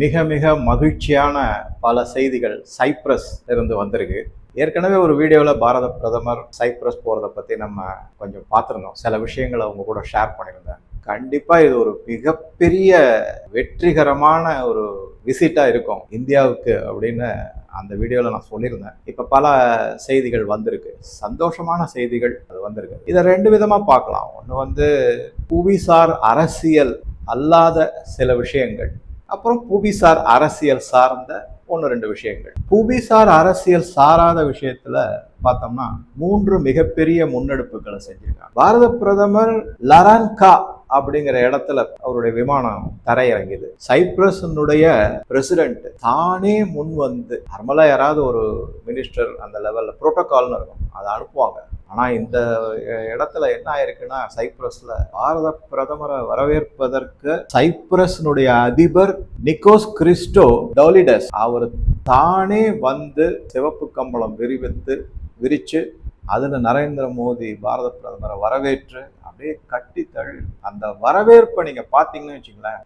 மிக மிக மகிழ்ச்சியான பல செய்திகள் சைப்ரஸ் இருந்து வந்திருக்கு. ஏற்கனவே ஒரு வீடியோவில் பாரத பிரதமர் சைப்ரஸ் போகிறத பற்றி நம்ம கொஞ்சம் பார்த்துருந்தோம். சில விஷயங்களை அவங்க கூட ஷேர் பண்ணியிருந்தேன். கண்டிப்பாக இது ஒரு மிகப்பெரிய வெற்றிகரமான ஒரு விசிட்டாக இருக்கும். இந்தியாவுக்கு அப்படின்னு அந்த வீடியோவில் நான் சொல்லியிருந்தேன். இப்போ பல செய்திகள் வந்திருக்கு. சந்தோஷமான செய்திகள் அது வந்திருக்கு. இதை ரெண்டு விதமாக பார்க்கலாம். ஒன்று வந்து புவிசார் அரசியல் அல்லாத சில விஷயங்கள். அப்புறம் புவிசார் அரசியல் சார்ந்த ஒன்று ரெண்டு விஷயங்கள். புவிசார் அரசியல் சாராத விஷயத்துல பார்த்தோம்னா மூன்று மிகப்பெரிய முன்னெடுப்புகளை செஞ்சிருக்காங்க. பாரத பிரதமர் லரான்கா அப்படிங்கிற இடத்துல அவருடைய விமானம் தரையிறங்கியது சைப்ரஸனுடைய பிரசிடென்ட் தானே முன் வந்து நார்மலா யாராவது ஒரு மினிஸ்டர் அந்த லெவல்ல புரோட்டோகால்னு இருக்கும் அதை அனுப்புவாங்க. ஆனால் இந்த இடத்துல என்ன ஆயிருக்குன்னா சைப்ரஸில் பாரத பிரதமரை வரவேற்பதற்கு சைப்ரஸினுடைய அதிபர் நிக்கோஸ் கிறிஸ்டோ டவுலிடஸ் அவர் தானே வந்து சிவப்பு கம்பளம் விரிவித்து விரித்து அதில் நரேந்திர மோடி பாரத பிரதமரை வரவேற்று அப்படியே கட்டி தழு அந்த வரவேற்பை நீங்கள் பார்த்தீங்கன்னு வச்சுங்களேன்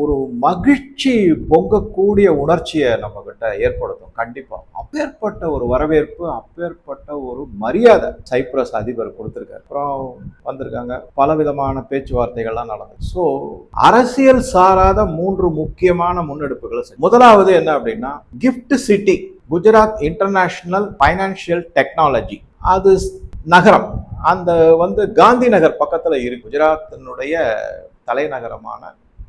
ஒரு மகிழ்ச்சி பொங்கக்கூடிய உணர்ச்சியை நம்மக்கிட்ட ஏற்படுத்தும். கண்டிப்பாக அப்பேற்பட்ட ஒரு வரவேற்பு அப்பேற்பட்ட ஒரு மரியாதை சைப்ரஸ் அதிபர் கொடுத்துருக்காரு. அப்புறம் வந்திருக்காங்க. பலவிதமான பேச்சுவார்த்தைகள்லாம் நடந்தது ஸோ அரசியல் சாராத மூன்று முக்கியமான முன்னெடுப்புகளை முதலாவது என்ன அப்படின்னா GIFT city Gujarat international financial technology அது நகரம். அந்த வந்து காந்தி நகர் பக்கத்தில் இருக்கு. குஜராத்தினுடைய தலைநகரமான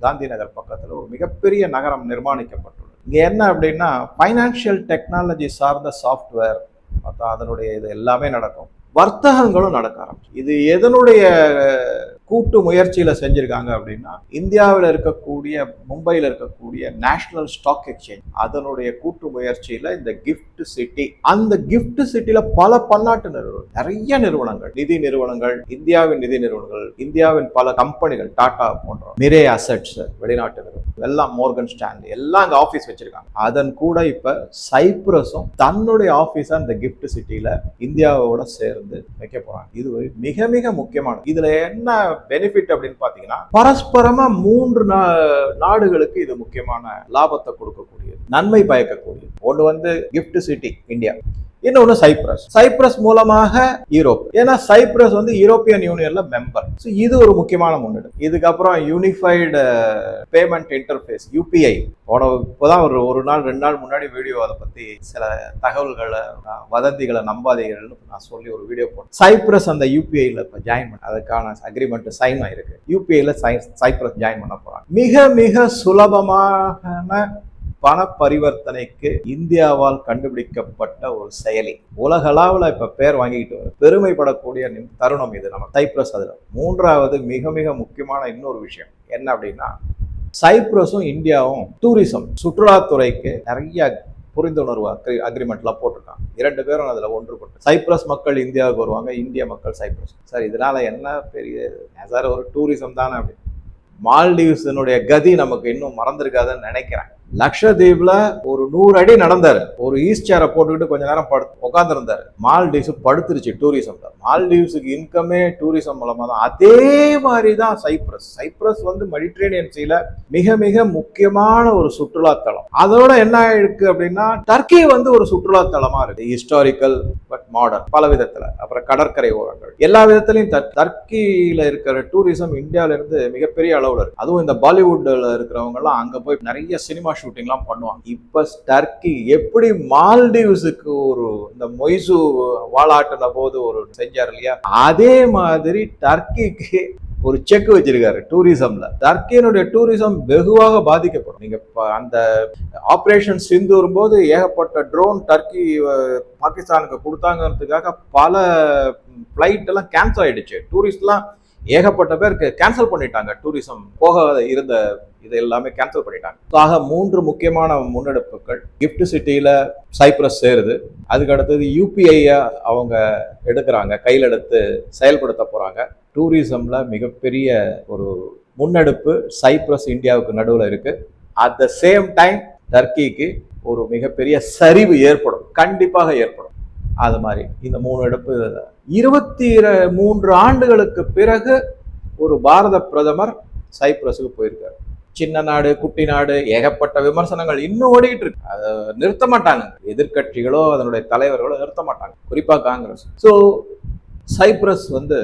காந்தி நகர் பக்கத்தில் ஒரு மிகப்பெரிய நகரம் நிர்மாணிக்கப்பட்டுள்ளது. இங்கே என்ன அப்படின்னா ஃபைனான்ஷியல் டெக்னாலஜி சார்ந்த சாஃப்ட்வேர் மற்ற அதனுடைய இது எல்லாமே நடக்கும். வர்த்தகங்களும் நடக்க ஆரம்பிச்சு. இது எதனுடைய கூட்டு முயற்சியில் செஞ்சுருக்காங்க அப்படின்னா இந்தியாவில் இருக்கக்கூடிய மும்பையில் இருக்கக்கூடிய நேஷனல் ஸ்டாக் எக்ஸ்சேஞ்ச் அதனுடைய கூட்டு முயற்சியில் இந்த கிஃப்ட் சிட்டி அந்த கிஃப்ட் சிட்டியில் பல பன்னாட்டு நிறுவனம் நிறைய நிறுவனங்கள் நிதி நிறுவனங்கள் இந்தியாவின் நிதி நிறுவனங்கள் இந்தியாவின் பல கம்பெனிகள் டாடா போன்ற மிரே அசட்ஸ் வெளிநாட்டு நிறுவனம் எல்லாம் மோர்கன் ஸ்டாண்ட் எல்லாம் அங்கே ஆஃபீஸ் வச்சிருக்காங்க. அதன் கூட இப்போ சைப்ரஸும் தன்னுடைய ஆஃபீஸாக இந்த கிஃப்ட் சிட்டியில் இந்தியாவோட சேர்ந்து வைக்க போகிறாங்க இது மிக மிக முக்கியமானது இதில் என்ன பெனிஃபிட் அப்படின்னு பாத்தீங்கன்னா பரஸ்பரமா மூன்று நாடுகளுக்கு இது முக்கியமான லாபத்தை கொடுக்கக்கூடிய நன்மை பயக்கக்கூடிய ஒன்று வந்து கிஃப்ட் சிட்டி இந்தியா இன்னொன்று சைப்ரஸ் சைப்ரஸ் மூலமாக யூரோப் ஏன்னா சைப்ரஸ் வந்து யூரோப்பியன் யூனியன்ல மெம்பர் ஸோ இது ஒரு முக்கியமான முன்னெடுப்பு. இதுக்கப்புறம் யூனிஃபைடு பேமெண்ட் இன்டர்ஃபேஸ் யூபிஐ போன இப்போதான் ஒரு ஒரு நாள் ரெண்டு நாள் முன்னாடி வீடியோ அதை பத்தி சில தகவல்களை வதந்திகளை நம்பாதீர்கள்னு நான் சொல்லி ஒரு வீடியோ போட்டேன். சைப்ரஸ் அந்த யூபிஐல இப்போ ஜாயின் பண்ண அதுக்கான அக்ரிமெண்ட் சைன் ஆயிருக்கு. யூபிஐல சைப்ரஸ் ஜாயின் பண்ண போறாங்க. மிக மிக சுலபமான பண பரிவர்த்தனைக்கு இந்தியாவால் கண்டுபிடிக்கப்பட்ட ஒரு செயலி. உலகளவில் இப்ப பேர் வாங்கிக்கிட்டு வருது. பெருமைப்படக்கூடிய தருணம் இது நம்ம சைப்ரஸ் அதுல. மூன்றாவது மிக மிக முக்கியமான இன்னொரு விஷயம். என்ன அப்படின்னா சைப்ரஸும் இந்தியாவும் டூரிசம் சுற்றுலாத்துறைக்கு நிறைய புரிந்துணர்வு அக்ரி அக்ரிமெண்ட்லாம் போட்டிருக்காங்க. இரண்டு பேரும் அதில் ஒன்றுபட்டு. சைப்ரஸ் மக்கள் இந்தியாவுக்கு வருவாங்க இந்திய மக்கள் சைப்ரஸ். சார் இதனால் என்ன பெரிய சார் ஒரு டூரிசம் தானே அப்படி. மால்டீவ்ஸினுடைய கதி நமக்கு இன்னும் மறந்துருக்காதுன்னு நினைக்கிறேன். லக்ஷதீப்ல ஒரு நூறு அடி நடந்தாரு. ஒரு ஈஸ்ட் சேரை போட்டுக்கிட்டு கொஞ்ச நேரம் படு உட்காந்துருந்தாரு மால்டீவ்ஸ் படுத்துருச்சு டூரிசம் மால்டீவ்ஸுக்கு இன்கமே டூரிசம் மூலமா தான். அதே மாதிரி தான் சைப்ரஸ். சைப்ரஸ் வந்து மெடிட்ரேனியன் சீல மிக மிக முக்கியமான ஒரு சுற்றுலாத்தலம். அதோட என்ன இருக்கு அப்படின்னா டர்க்கி வந்து ஒரு சுற்றுலாத்தலமா இருக்கு. ஹிஸ்டாரிக்கல் பட் மாடர்ன் பல விதத்துல. அப்புறம் கடற்கரை ஓரங்கள். எல்லா விதத்திலையும் டர்க்கியில இருக்கிற டூரிசம் இந்தியாவில இருந்து மிகப்பெரிய அளவுல இருக்கு. அதுவும் இந்த பாலிவுட்ல இருக்கிறவங்க எல்லாம் அங்க போய் நிறைய சினிமா ஷூட்டிங்லாம் பண்ணுவாங்க. இப்போ டர்க்கி எப்படி மால்டீவ்ஸுக்கு ஒரு இந்த மொய்சு வாழாட்டின போது ஒரு செஞ்சார் இல்லையா? அதே மாதிரி டர்க்கிக்கு ஒரு செக் வச்சிருக்காரு டூரிசம்ல. டர்க்கியினுடைய டூரிசம் வெகுவாக பாதிக்கப்படும். நீங்க அந்த ஆப்ரேஷன் சிந்து போது ஏகப்பட்ட ட்ரோன் டர்க்கி பாகிஸ்தானுக்கு கொடுத்தாங்கிறதுக்காக பல ஃப்ளைட் எல்லாம் கேன்சல் ஆயிடுச்சு. டூரிஸ்ட்லாம் ஏகப்பட்ட பேருக்கு கேன்சல் பண்ணிட்டாங்க. டூரிசம் போக இருந்த இது எல்லாமே கேன்சல் பண்ணிட்டாங்க ஆக மூன்று முக்கியமான முன்னெடுப்புகள். கிஃப்ட் சிட்டியில சைப்ரஸ் சேருது. அதுக்கு அடுத்தது யூபிஐ அவங்க எடுக்கிறாங்க. கையில் எடுத்து செயல்படுத்த போறாங்க. டூரிசம்ல மிகப்பெரிய ஒரு முன்னெடுப்பு சைப்ரஸ் இந்தியாவுக்கு நடுவில் இருக்கு. அட் த சேம் டைம் டர்க்கிக்கு ஒரு மிகப்பெரிய சரிவு ஏற்படும். கண்டிப்பாக ஏற்படும். அது மாதிரி இந்த மூணு எடுப்பு. இருபத்தி மூன்று ஆண்டுகளுக்கு பிறகு ஒரு பாரத பிரதமர் சைப்ரஸுக்கு போயிருக்காரு. சின்ன நாடு குட்டி நாடு ஏகப்பட்ட விமர்சனங்கள் இன்னும் ஓடிட்டு இருக்கு. அதை நிறுத்த மாட்டாங்க. எதிர்க்கட்சிகளோ அதனுடைய தலைவர்களோ நிறுத்த மாட்டாங்க. குறிப்பாக காங்கிரஸ். ஸோ சைப்ரஸ் வந்து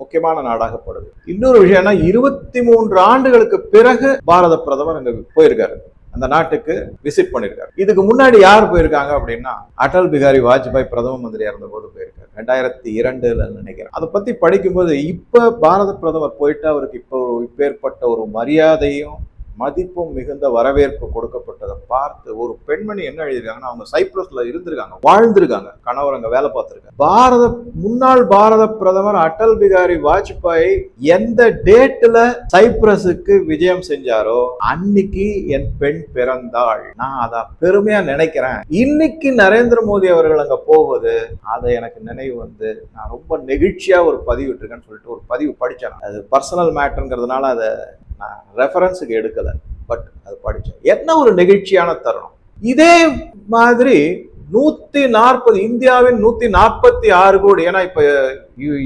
முக்கியமான நாடாகப்படுது. இன்னொரு விஷயம்னா இருபத்தி மூன்று ஆண்டுகளுக்கு பிறகு பாரத பிரதமர் அங்க போயிருக்காரு. அந்த நாட்டுக்கு விசிட் பண்ணியிருக்காரு இதுக்கு முன்னாடி யார் போயிருக்காங்க அப்படின்னா அடல் பிகாரி வாஜ்பாய் பிரதம மந்திரியாக இருந்த போது போயிருக்காரு. ரெண்டாயிரத்தி இரண்டுல நினைக்கிறேன். அதை பத்தி படிக்கும்போது இப்ப பாரத பிரதமர் போயிட்டு அவருக்கு இப்போ ஒரு இப்பேற்பட்ட ஒரு மரியாதையும் மதிப்பும் மிகுந்த வரவேற்பு கொடுக்கப்பட்டதை பார்த்து ஒரு பெண்மணி என்ன எழுதியிருக்காங்கன்னா அவங்க சைப்ரஸ்ல இருந்திருக்காங்க வாழ்ந்திருக்காங்க கணவர் அங்க வேலை பார்த்திருக்காங்க பாரத முன்னாள் பாரத பிரதமர் அடல் பிகாரி வாஜ்பாய் எந்த டேட்ல சைப்ரஸுக்கு விஜயம் செஞ்சாரோ அன்னைக்கு என் பெண் பிறந்தாள். நான் அதை பெருமையா நினைக்கிறேன். இன்னைக்கு நரேந்திர மோடி அவர்கள் அங்க போவது அதை எனக்கு நினைவு வந்து நான் ரொம்ப நெகிழ்ச்சியா ஒரு பதிவு இருக்கேன்னு சொல்லிட்டு ஒரு பதிவு படிச்சேன். அது பர்சனல் மேட்டருங்கிறதுனால அதை நான் ரெஃபரன்ஸுக்கு எடுக்கலை பட் அது படித்தேன் என்ன ஒரு நெகிழ்ச்சியான தருணம்? இதே மாதிரி நூற்றி நாற்பது இந்தியாவின் நூற்றி நாற்பத்தி ஆறு கோடி ஏன்னா இப்போ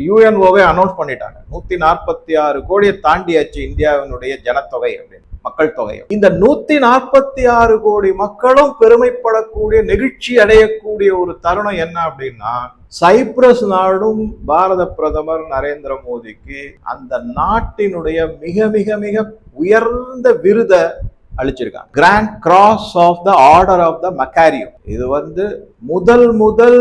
யுஎன்ஓவே அனௌன்ஸ் பண்ணிட்டாங்க. நூற்றி நாற்பத்தி ஆறு கோடியை தாண்டியாச்சு இந்தியாவினுடைய ஜனத்தொகை அப்படின்னு மக்கள் தொகை. இந்த நூற்றி நாற்பத்தி ஆறு கோடி மக்களும் பெருமைப்படக்கூடிய நெகிழ்ச்சி அடையக்கூடிய ஒரு தருணம் என்ன அப்படின்னா சைப்ரஸ் நாடும் பாரத பிரதமர் நரேந்திர மோடிக்கு அந்த நாட்டினுடைய மிக மிக மிக உயர்ந்த விருதை அளிச்சிருக்காங்க. Grand cross of the order of the Makarios இது வந்து முதல் முதல்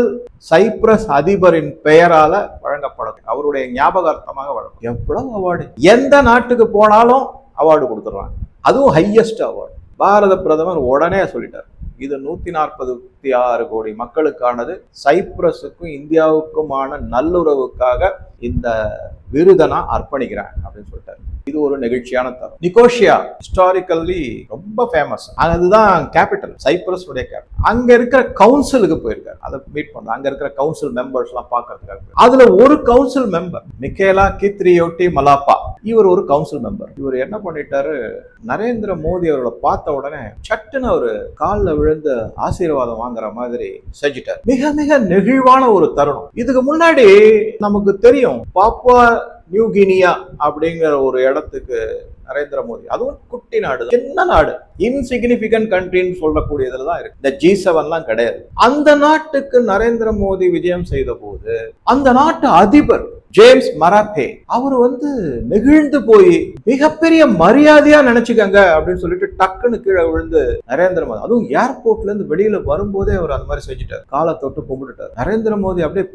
சைப்ரஸ் அதிபரின் பெயரால வழங்கப்படும் அவருடைய ஞாபகார்த்தமாக வழங்கும். எவ்வளவு அவார்டு எந்த நாட்டுக்கு போனாலும் அவார்டு கொடுத்துட்றாங்க. அதுவும் ஹையஸ்ட் அவார்டு பாரத பிரதமர் உடனே சொல்லிட்டார். இது நூத்தி நாற்பத்தி ஆறு கோடி மக்களுக்கானது. சைப்ரஸுக்கும் இந்தியாவுக்குமான நல்லுறவுக்காக இந்த விருதை நான் அர்ப்பணிக்கிறேன் அப்படின்னு சொல்லிட்டாரு. இது ஒரு நெகிழ்ச்சியான தரம். நிகோஷியா ஹிஸ்டாரிக்கல்லி ரொம்ப ஃபேமஸ் அதுதான் கேபிட்டல் சைப்ரஸ் உடைய கேபிட்டல் அங்க இருக்கிற கவுன்சிலுக்கு போயிருக்காரு. அதை மீட் பண்ண அங்க இருக்கிற கவுன்சில் மெம்பர்ஸ் எல்லாம் பாக்குறதுக்காக அதுல ஒரு கவுன்சில் மெம்பர் மிக்கேலா கித்ரியோட்டி மலாப்பா. இவர் ஒரு கவுன்சில் மெம்பர் இவர் என்ன பண்ணிட்டாரு? நரேந்திர மோடி அவர்களை பார்த்த உடனே சட்டுன்னு ஒரு காலில் விழுந்து ஆசீர்வாதம் வாங்குற மாதிரி செஞ்சிட்டார். மிக மிக நெகிழ்வான ஒரு தருணம். இதுக்கு முன்னாடி நமக்கு தெரியும் பாப்பா நியூ கினியா அப்படிங்கிற ஒரு இடத்துக்கு நரேந்திர மோடி. அதுவும் குட்டி நாடு சின்ன நாடு. இன்சிக்னிபிகன்ட் கண்ட்ரின்னு சொல்லக்கூடியதுல தான் இருக்கு. இந்த ஜி செவன்லாம் கிடையாது. அந்த நாட்டுக்கு நரேந்திர மோடி விஜயம் செய்த போது அந்த நாட்டு அதிபர் ஜேம்ஸ் மராப்பே அவர் வந்து நெகிழ்ந்து போய் மிகப்பெரிய மரியாதையா நினைச்சுக்கங்க அப்படின்னு சொல்லிட்டு டக்குன்னு கீழே விழுந்து நரேந்திர மோடி. அதுவும் ஏர்போர்ட்ல இருந்து வெளியில வரும்போதே அவர் அந்த மாதிரி செஞ்சுட்டார். காலை தொட்டு கும்பிட்டுட்டார். நரேந்திர மோடி அப்படியே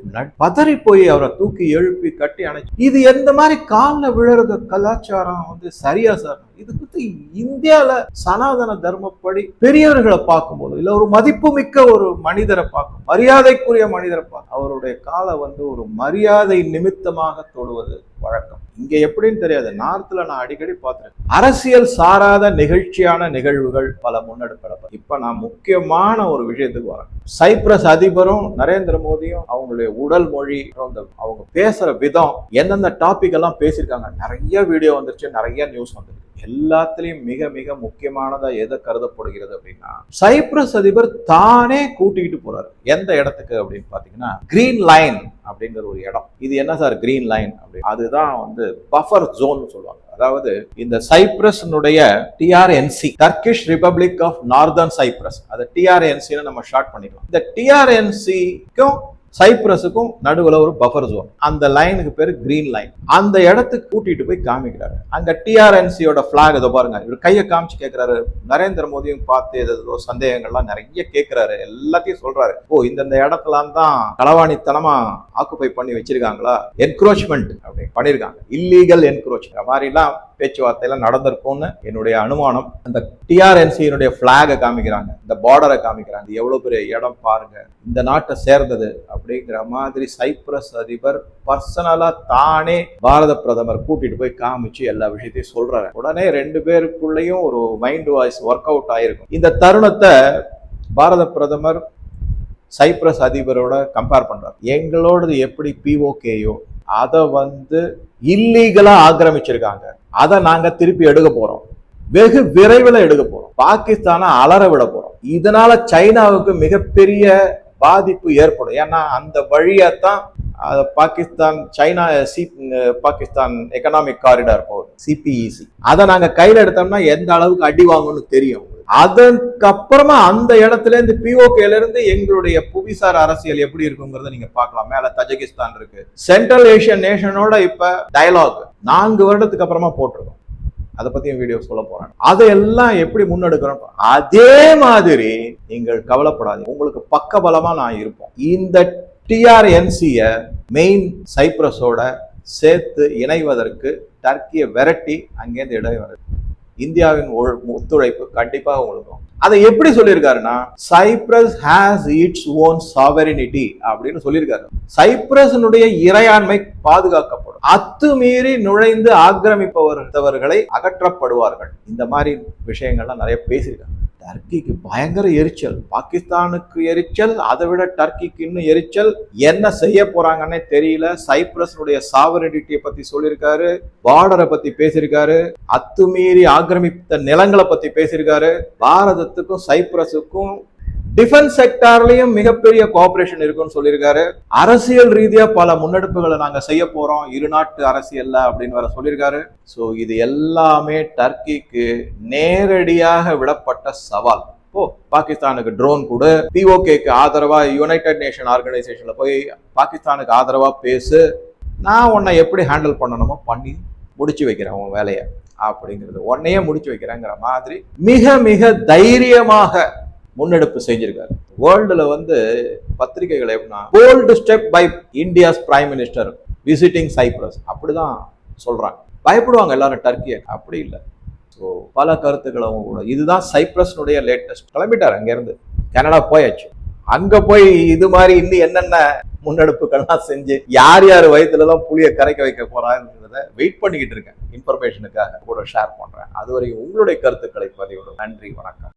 பதறி போய் அவரை தூக்கி எழுப்பி கட்டி அணைச்சு. இது எந்த மாதிரி காலில் விழுறது கலாச்சாரம் வந்து சரியா சார்? இது பத்தி இந்தியால சனாதன தர்மப்படி பெரியவர்களை பார்க்கும்போது இல்ல ஒரு மதிப்புமிக்க ஒரு மனிதரை பார்க்கும் மரியாதைக்குரிய மனிதரை பார்க்கும் அவருடைய காலை வந்து ஒரு மரியாதை நிமித்தமாக தொடுவது வழக்கம். இங்க எப்படின்னு தெரியாது. நார்த்ல நான் அடிக்கடி பார்த்துருக்கேன். அரசியல் சாராத நிகழ்ச்சியான நிகழ்வுகள் பல முன்னெடுக்கப்படும் இப்ப நான் முக்கியமான ஒரு விஷயத்துக்கு வரேன். சைப்ரஸ் அதிபரும் நரேந்திர மோடியும் அவங்களுடைய உடல் மொழி அவங்க பேசுற விதம் எந்தெந்த டாபிக் எல்லாம் பேசியிருக்காங்க. நிறைய வீடியோ வந்துருச்சு நிறைய நியூஸ் வந்துருக்கு. எல்லாத்துலேயும் மிக மிக முக்கியமானதா எதை கருதப்படுகிறது அப்படின்னா சைப்ரஸ் அதிபர் தானே கூட்டிக்கிட்டு போறாரு. எந்த இடத்துக்கு அப்படின்னு பாத்தீங்கன்னா கிரீன் லைன் அப்படிங்கிற ஒரு இடம். இது என்ன சார் கிரீன் லைன் அப்படின்னு? அதுதான் வந்து பஃபர் ஜோன் சொல்லுவாங்க. அதாவது இந்த சைப்ரஸ்னுடைய TRNC Turkish republic of northern Cyprus அதை டிஆர்என்சின்னு நம்ம ஷார்ட் பண்ணிக்கலாம். இந்த டிஆர்என்சிக்கும் சைப்ரஸுக்கும் நடுவில் ஒரு பஃபர் ஜோன் அந்த லைனுக்கு பேர் கிரீன் லைன் அந்த இடத்துக்கு கூட்டிட்டு போய் காமிக்கிறாரு. அங்க டிஆர்என்சியோட பிளாக் இதை பாருங்க. இவர் கையை காமிச்சு கேட்கிறாரு நரேந்திர மோடியும் பார்த்து ஏதோ சந்தேகங்கள்லாம் நிறைய கேட்கிறாரு எல்லாத்தையும் சொல்றாரு. ஓ இந்தந்த இடத்துலாம் தான் களவாணித்தனமா ஆக்குப்பை பண்ணி வச்சிருக்காங்களா? என்க்ரோச்மெண்ட் அப்படி பண்ணிருக்காங்க. இல்லீகல் என்க்ரோச் மாதிரிலாம் பேச்சுவார்த்தையெல்லாம் நடந்திருக்கும்னு என்னுடைய அனுமானம். அந்த டிஆர்என்சியினுடைய பிளாகை காமிக்கிறாங்க. இந்த பார்டரை காமிக்கிறாங்க. எவ்வளோ பெரிய இடம் பாருங்க. இந்த நாட்டை சேர்ந்தது அப்படிங்கிற மாதிரி சைப்ரஸ் அதிபர் பர்சனலாக தானே பாரத பிரதமர் கூட்டிட்டு போய் காமிச்சு எல்லா விஷயத்தையும் சொல்றாரு. உடனே ரெண்டு பேருக்குள்ளேயும் ஒரு மைண்ட் வாய்ஸ் ஒர்க் அவுட் ஆயிருக்கும். இந்த தருணத்தை பாரத பிரதமர் சைப்ரஸ் அதிபரோட கம்பேர் பண்றார். எங்களோடது எப்படி பிஓகேயோ அதை வந்து இல்லீகலாக ஆக்கிரமிச்சிருக்காங்க. அதை நாங்கள் திருப்பி எடுக்க போகிறோம் வெகு விரைவில் எடுக்க போகிறோம் பாகிஸ்தானை அலற விட போகிறோம் இதனால சைனாவுக்கு மிகப்பெரிய பாதிப்பு ஏற்படும். ஏன்னா அந்த வழியாக தான் Pakistan China C Pakistan economic corridor போகுது. சிபிஇசி அதை நாங்கள் கையில் எடுத்தோம்னா எந்த அளவுக்கு அடி வாங்கணும்னு தெரியும். அதற்கப்புறமா அந்த இடத்துல இருந்து பிஓகேல இருந்து எங்களுடைய புவிசார் அரசியல் எப்படி இருக்குங்கிறத நீங்க பார்க்கலாம். மேல தஜகிஸ்தான் இருக்கு. சென்ட்ரல் ஏஷியன் நேஷனோட இப்ப டயலாக் நான்கு வருடத்துக்கு அப்புறமா போட்டிருக்கோம். அதை பத்தியும் வீடியோ சொல்ல போறேன். அதையெல்லாம் எப்படி முன்னெடுக்கிறோம்? அதே மாதிரி நீங்கள் கவலைப்படாதீங்க. உங்களுக்கு பக்கபலமா நான் இருப்போம். இந்த டிஆர்என்சிய மெயின் சைப்ரஸோட சேர்த்து இணைவதற்கு டர்க்கியை விரட்டி அங்கேருந்து இடைவரு இந்தியாவின் ஒத்துழைப்பு கண்டிப்பாக உங்களுக்கும் அதை எப்படி சொல்லியிருக்காருன்னா Cyprus has its own sovereignty அப்படின்னு சொல்லியிருக்காரு. சைப்ரஸினுடைய இறையாண்மை பாதுகாக்கப்படும். அத்துமீறி நுழைந்து ஆக்கிரமிப்பவர்களை அகற்றப்படுவார்கள். இந்த மாதிரி விஷயங்கள்லாம் நிறைய பேசியிருக்காங்க. டர்க்கிக்கு பயங்கர எரிச்சல் பாகிஸ்தானுக்கு எரிச்சல் அதை விட டர்க்கிக்கு இன்னும் எரிச்சல். என்ன செய்ய போறாங்கன்னே தெரியல. சைப்ரஸுடைய சாவரிட்டியை பத்தி சொல்லியிருக்காரு பார்டரை பத்தி பேசியிருக்காரு அத்துமீறி ஆக்கிரமித்த நிலங்களை பத்தி பேசியிருக்காரு. பாரதத்துக்கும் சைப்ரஸுக்கும் டிஃபென்ஸ் செக்டார்லயும் மிகப்பெரிய கோஆபரேஷன் இருக்குன்னு சொல்லியிருக்காரு. அரசியல் ரீதியா பல முன்னெடுப்புகளை நாங்க செய்ய போறோம். இரு நாட்டு அரசியல்ல அப்படின்னு வர சொல்லியிருக்காரு. சோ இது எல்லாமே டர்க்கிக்கு நேரடியாக விடப்பட்ட சவால். ஓ பாகிஸ்தானுக்கு ட்ரோன் கொடு. பிஓகேக்கு ஆதரவா யுனைடெட் நேஷன் ஆர்கனைசேஷன்ல போய் பாகிஸ்தானுக்கு ஆதரவா பேசு. நான் உன்னை எப்படி ஹேண்டில் பண்ணணுமோ பண்ணி முடிச்சு வைக்கிறேன் உன் வேலையை. அப்படிங்கிறது. உன்னையே முடிச்சு வைக்கிறேங்கிற மாதிரி மிக மிக தைரியமாக முன்னெடுப்பு செஞ்சிருக்காரு. வேர்ல்டுல வந்து பத்திரிகைகள் எப்படின்னா bold step by India's prime minister visiting Cyprus அப்படிதான் சொல்றாங்க. பயப்படுவாங்க எல்லாரும் டர்க்கியை அப்படி இல்லை. ஸோ பல கருத்துக்கள் அவங்க கூட. இதுதான் சைப்ரஸ்னுடைய லேட்டஸ்ட் கிளம்பிட்டார் அங்கேருந்து. கனடா போயாச்சு. அங்க போய் இது மாதிரி இன்னும் என்னென்ன முன்னெடுப்புகள்லாம் செஞ்சு யார் யார் வயிற்றுல எல்லாம் புளிய கரைக்க வைக்க போறாங்கிறத வெயிட் பண்ணிக்கிட்டு இருக்கேன். இன்ஃபர்மேஷனுக்காக கூட ஷேர் பண்றேன். அதுவரை உங்களுடைய கருத்துக்களை பதிவிடும் நன்றி வணக்கம்.